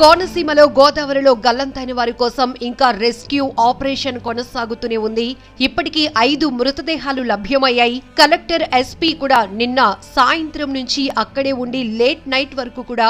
కోనసీమలో గోదావరిలో గల్లంతైన వారి కోసం ఇంకా రెస్క్యూ ఆపరేషన్ కొనసాగుతూనే ఉంది. ఇప్పటికీ ఐదు మృతదేహాలు లభ్యమయ్యాయి. కలెక్టర్ ఎస్పీ కూడా నిన్న సాయంత్రం నుంచి అక్కడే ఉండి లేట్ నైట్ వరకు కూడా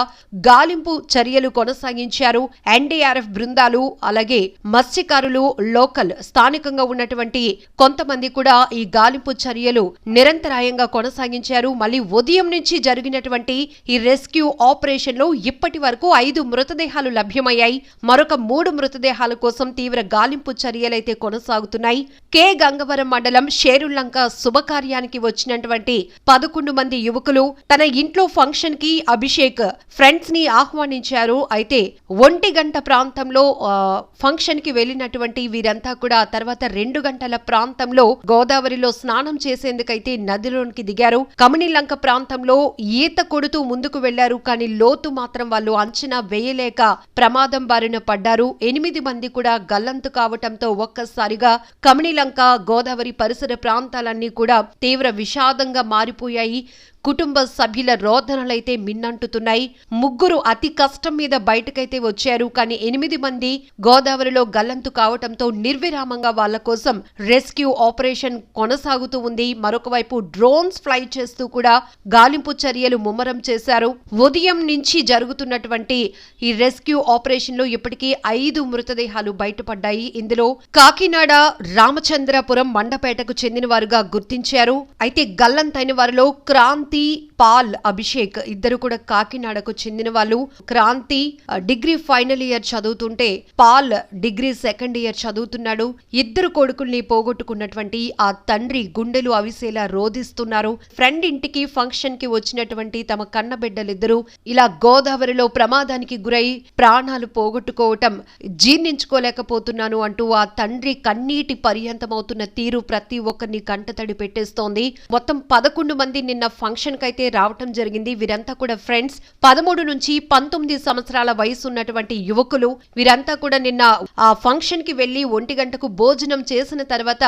గాలింపు చర్యలు కొనసాగించారు. ఎన్డీఆర్ఎఫ్ బృందాలు అలాగే మత్స్యకారులు లోకల్ స్థానికంగా ఉన్నటువంటి కొంతమంది కూడా ఈ గాలింపు చర్యలు నిరంతరాయంగా కొనసాగించారు. మళ్ళీ ఉదయం నుంచి జరిగినటువంటి ఈ రెస్క్యూ ఆపరేషన్లో ఇప్పటి వరకు ఐదు మృతదేహాలు లభ్యమయ్యాయి. మరొక మూడు మృతదేహాల కోసం తీవ్ర గాలింపు చర్యలైతే కొనసాగుతున్నాయి. కె. గంగవరం మండలం షేరుల్లంక శుభకార్యానికి వచ్చినటువంటి పదకొండు మంది యువకులు తన ఇంట్లో ఫంక్షన్కి అభిషేక్ ఫ్రెండ్స్ని ఆహ్వానించారు. అయితే ఒంటి గంట ప్రాంతంలో ఫంక్షన్కి వెళ్ళినటువంటి వీరంతా కూడా తర్వాత రెండు గంటల ప్రాంతంలో గోదావరిలో స్నానం చేసేందుకైతే నదిలోనికి దిగారు. కమనిలంక ప్రాంతంలో ఈత కొడుతూ ముందుకు వెళ్ళారు కానీ లోతు మాత్రం వాళ్ళు అంచనా లేక ప్రమాదం బారిన పడ్డారు. ఎనిమిది మంది కూడా గల్లంతు కావటంతో ఒక్కసారిగా కమనిలంక గోదావరి పరిసర ప్రాంతాలన్నీ కూడా తీవ్ర విషాదంగా మారిపోయాయి. కుటుంబ సభ్యుల రోదనలైతే మిన్నంటుతున్నాయి. ముగ్గురు అతి కష్టం మీద బయటకైతే వచ్చారు. కానీ ఎనిమిది మంది గోదావరిలో గల్లంతు కావటంతో నిర్విరామంగా వాళ్ళ కోసం రెస్క్యూ ఆపరేషన్ కొనసాగుతూ ఉంది. మరొక వైపు డ్రోన్స్ ఫ్లై చేస్తూ కూడా గాలింపు చర్యలు ముమ్మరం చేశారు. ఉదయం నుంచి జరుగుతున్నటువంటి ఈ రెస్క్యూ ఆపరేషన్లో ఇప్పటికీ ఐదు మృతదేహాలు బయటపడ్డాయి. ఇందులో కాకినాడ రామచంద్రపురం మండపేటకు చెందిన వారుగా గుర్తించారు. అయితే గల్లంతైన వారిలో క్రాంతి పాల్ అభిషేక్ ఇద్దరు కూడా కాకినాడకు చెందిన వాళ్ళు. క్రాంతి డిగ్రీ ఫైనల్ ఇయర్ చదువుతుంటే పాల్ డిగ్రీ సెకండ్ ఇయర్ చదువుతున్నాడు. ఇద్దరు కొడుకుల్ని పోగొట్టుకున్నటువంటి ఆ తండ్రి గుండెలు అవిసేలా రోధిస్తున్నారు. ఫ్రెండ్ ఇంటికి ఫంక్షన్కి వచ్చినటువంటి తమ కన్నబిడ్డలిద్దరూ ఇలా గోదావరిలో ప్రమాదానికి గురై ప్రాణాలు పోగొట్టుకోవటం జీర్ణించుకోలేకపోతున్నాను అంటూ ఆ తండ్రి కన్నీటి పర్యంతమవుతున్న తీరు ప్రతి ఒక్కరిని కంటతడి పెట్టేస్తోంది. మొత్తం పదకొండు మంది నిన్న ఫంక్షన్ కైతే రావటం జరిగింది. వీరంతా కూడా ఫ్రెండ్స్. పదమూడు నుంచి పంతొమ్మిది సంవత్సరాల వయసు ఉన్నటువంటి యువకులు వీరంతా కూడా నిన్న ఆ ఫంక్షన్కి వెళ్ళి ఒంటి గంటకు భోజనం చేసిన తర్వాత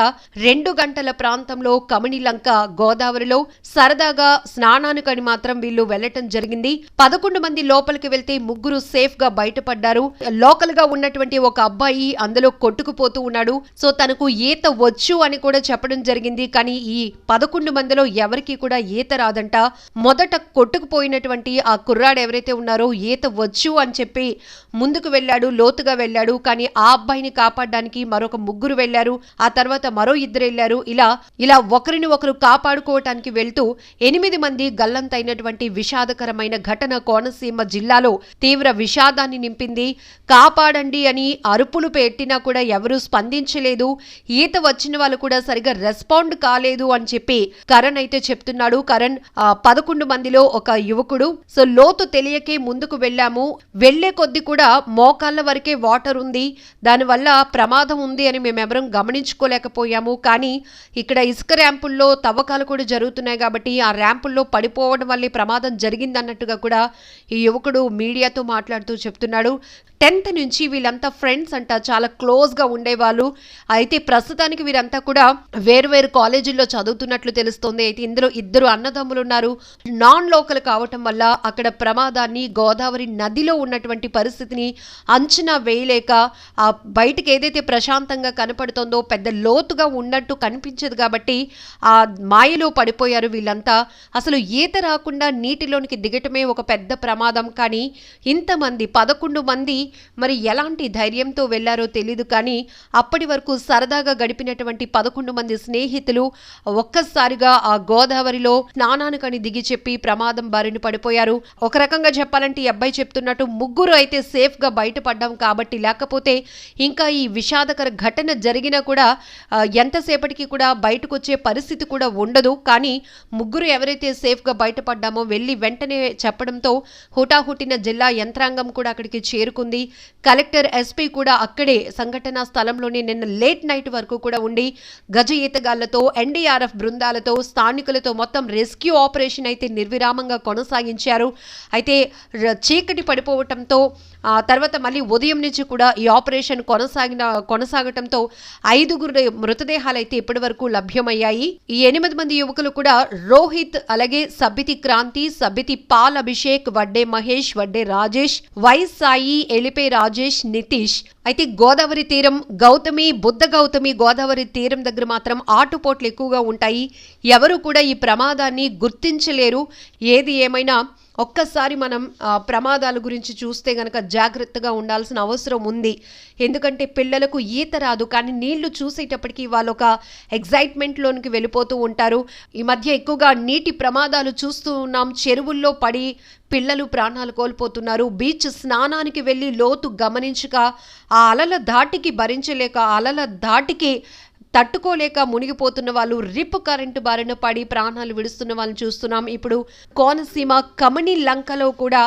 రెండు గంటల ప్రాంతంలో కమిణిలంక గోదావరిలో సరదాగా స్నానానికని మాత్రం వీళ్ళు వెళ్ళటం జరిగింది. పదకొండు మంది లోపలికి వెళ్తే ముగ్గురు సేఫ్గా బయటపడ్డారు. లోకల్గా ఉన్నటువంటి ఒక అబ్బాయి అందులో కొట్టుకుపోతూ ఉన్నాడు. సో తనకు ఈత వచ్చు అని కూడా చెప్పడం జరిగింది. కానీ ఈ పదకొండు మందిలో ఎవరికి కూడా ఈత రాదంట మొదట కొట్టుకుపోయినటువంటి ఆ కుర్రాడు ఎవరైతే ఉన్నారో ఈత వచ్చు అని చెప్పి ముందుకు వెళ్ళాడు లోతుగా వెళ్ళాడు. కానీ ఆ అబ్బాయిని కాపాడడానికి మరొక ముగ్గురు వెళ్ళారు. ఆ తర్వాత మరో ఇద్దరు వెళ్ళారు. ఇలా ఇలా ఒకరిని ఒకరు కాపాడుకోవటానికి వెళ్తూ ఎనిమిది మంది గల్లంతైనటువంటి విషాదకరమైన ఘటన కోనసీమ జిల్లాలో తీవ్ర విషాదాన్ని నింపింది. కాపాడండి అని అరుపులు పెట్టినా కూడా ఎవరూ స్పందించలేదు. ఈత వచ్చిన వాళ్ళు కూడా సరిగా రెస్పాండ్ కాలేదు అని చెప్పి కరణ్ అయితే చెప్తున్నాడు. కరణ్ పదకొండు మందిలో ఒక యువకుడు. సో లోతు తెలియకే ముందుకు వెళ్ళాము. వెళ్ళే కొద్ది కూడా మోకాళ్ళ వరకే వాటర్ ఉంది. దానివల్ల ప్రమాదం ఉంది అని మేమెవరం గమనించుకోలేకపోయాము. కానీ ఇక్కడ ఇసుక ర్యాంపుల్లో తవ్వకాలు కూడా జరుగుతున్నాయి కాబట్టి ఆ ర్యాంపుల్లో పడిపోవడం వల్లే ప్రమాదం జరిగిందన్నట్టుగా కూడా ఈ యువకుడు మీడియాతో మాట్లాడుతూ చెప్తున్నాడు. టెన్త్ నుంచి వీళ్ళంతా ఫ్రెండ్స్ అంట చాలా క్లోజ్గా ఉండేవాళ్ళు. అయితే ప్రస్తుతానికి వీరంతా కూడా వేరు వేరు కాలేజీల్లో చదువుతున్నట్లు తెలుస్తోంది. అయితే ఇందులో ఇద్దరు అన్నదమ్ములు ఉన్నారు. నాన్ లోకల్ కావటం వల్ల అక్కడ ప్రమాదాన్ని గోదావరి నదిలో ఉన్నటువంటి పరిస్థితిని అంచనా వేయలేక ఆ బయటికి ఏదైతే ప్రశాంతంగా కనపడుతోందో పెద్ద లోతుగా ఉన్నట్టు కనిపించదు కాబట్టి ఆ మాయలో పడిపోయారు వీళ్ళంతా. అసలు ఈత రాకుండా నీటిలోనికి దిగటమే ఒక పెద్ద ప్రమాదం. కానీ ఇంతమంది పదకొండు మంది మరి ఎలాంటి ధైర్యంతో వెళ్ళారో తెలీదు. కానీ అప్పటి వరకు సరదాగా గడిపినటువంటి పదకొండు మంది స్నేహితులు ఒక్కసారిగా ఆ గోదావరిలో స్నానానికి స్నానానికని దిగి చెప్పి ప్రమాదం బారిన పడిపోయారు. ఒక రకంగా చెప్పాలంటే ఈ అబ్బాయి చెప్తున్నట్టు ముగ్గురు అయితే సేఫ్గా బయటపడ్డాం కాబట్టి లేకపోతే ఇంకా ఈ విషాదకర ఘటన జరిగినా కూడా ఎంతసేపటికి కూడా బయటకు వచ్చే పరిస్థితి కూడా ఉండదు. కానీ ముగ్గురు ఎవరైతే సేఫ్గా బయటపడ్డామో వెళ్ళి వెంటనే చెప్పడంతో హుటాహుటిన జిల్లా యంత్రాంగం కూడా అక్కడికి చేరుకుంది. కలెక్టర్ ఎస్పీ కూడా అక్కడే సంఘటనా స్థలంలోనే నిన్న లేట్ నైట్ వరకు కూడా ఉండి గజ ఈతగాళ్ళతో ఎన్డీఆర్ఎఫ్ బృందాలతో స్థానికులతో మొత్తం రెస్క్యూ ఆపరేషన్ అయితే నిర్విరామంగా కొనసాగించారు. అయితే చీకటి పడిపోవటంతో తర్వాత మళ్ళీ ఉదయం నుంచి కూడా ఈ ఆపరేషన్ కొనసాగిన కొనసాగటంతో ఐదుగురు మృతదేహాలు అయితే ఇప్పటి వరకు లభ్యమయ్యాయి. ఈ ఎనిమిది మంది యువకులు కూడా రోహిత్ అలాగే సబ్బితి క్రాంతి సబ్బితి పాల్ అభిషేక్ వడ్డే మహేష్ వడ్డే రాజేష్ వై సాయి ఎలిపే రాజేష్ నితీష్. అయితే గోదావరి తీరం గౌతమి బుద్ధ గౌతమి గోదావరి తీరం దగ్గర మాత్రం ఆటుపోట్లు ఎక్కువగా ఉంటాయి. ఎవరు కూడా ఈ ప్రమాదాన్ని గుర్తించలేరు. ఏది ఏమైనా ఒక్కసారి మనం ప్రమాదాల గురించి చూస్తే గనక జాగ్రత్తగా ఉండాల్సిన అవసరం ఉంది. ఎందుకంటే పిల్లలకు ఈత రాదు. కానీ నీళ్ళు చూసేటప్పటికి వాళ్ళు ఒక ఎగ్జైట్మెంట్లోనికి వెళ్ళిపోతూ ఉంటారు. ఈ మధ్య ఎక్కువగా నీటి ప్రమాదాలు చూస్తూ ఉన్నాం. చెరువుల్లో పడి పిల్లలు ప్రాణాలు కోల్పోతున్నారు. బీచ్ స్నానానికి వెళ్ళి లోతు గమనించక ఆ అలల ధాటికి భరించలేక ఆ అలల ధాటికి తట్టుకోలేక మునిగిపోతున్న వాళ్ళు రిప్ కరెంటు బారిన పడి ప్రాణాలు విడుస్తున్న వాళ్ళని చూస్తున్నాం. ఇప్పుడు కోనసీమ కమని లంకలో కూడా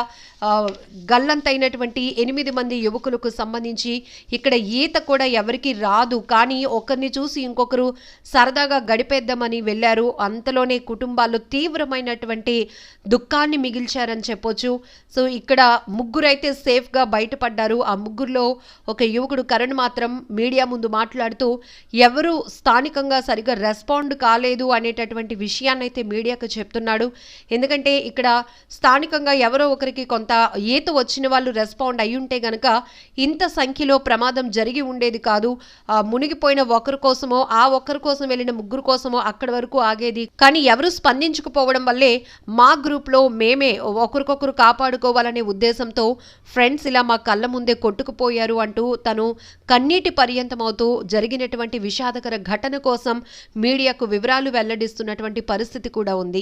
గల్లంతైనటువంటి ఎనిమిది మంది యువకులకు సంబంధించి ఇక్కడ ఈత కూడా ఎవరికి రాదు. కానీ ఒకరిని చూసి ఇంకొకరు సరదాగా గడిపేద్దామని వెళ్ళారు. అంతలోనే కుటుంబాల్లో తీవ్రమైనటువంటి దుఃఖాన్ని మిగిల్చారని చెప్పొచ్చు. సో ఇక్కడ ముగ్గురైతే సేఫ్గా బయటపడ్డారు. ఆ ముగ్గురులో ఒక యువకుడు కరణ్ మాత్రం మీడియా ముందు మాట్లాడుతూ ఎవరు స్థానికంగా సరిగ్గా రెస్పాండ్ కాలేదు అనేటటువంటి విషయాన్ని అయితే మీడియాకు చెప్తున్నాడు. ఎందుకంటే ఇక్కడ స్థానికంగా ఎవరో ఒకరికి కొంత ఈత వచ్చిన వాళ్ళు రెస్పాండ్ అయి ఉంటే గనక ఇంత సంఖ్యలో ప్రమాదం జరిగి ఉండేది కాదు. మునిగిపోయిన ఒకరి కోసమో ఆ ఒక్కరి కోసం వెళ్ళిన ముగ్గురు కోసమో అక్కడి వరకు ఆగేది. కానీ ఎవరు స్పందించకపోవడం వల్లే మా గ్రూప్లో మేమే ఒకరికొకరు కాపాడుకోవాలనే ఉద్దేశంతో ఫ్రెండ్స్ ఇలా మా కళ్ళ ముందే కొట్టుకుపోయారు అంటూ తను కన్నీటి పర్యంతమవుతూ జరిగినటువంటి విషాదకర ఘటన కోసం మీడియాకు వివరాలు వెల్లడిస్తున్నటువంటి పరిస్థితి కూడా ఉంది.